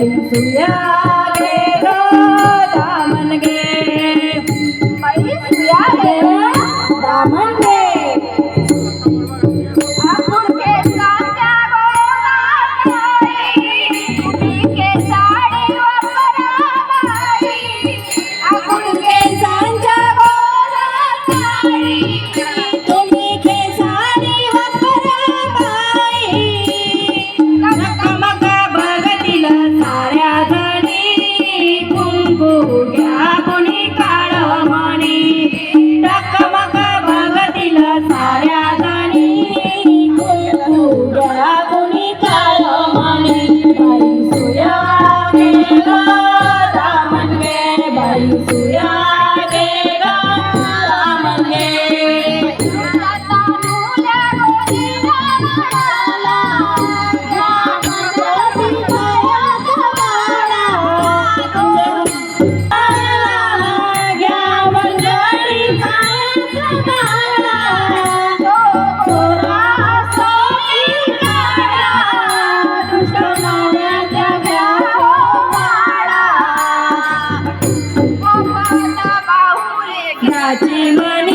सुया गे। दामन गे सुया गे। ला money.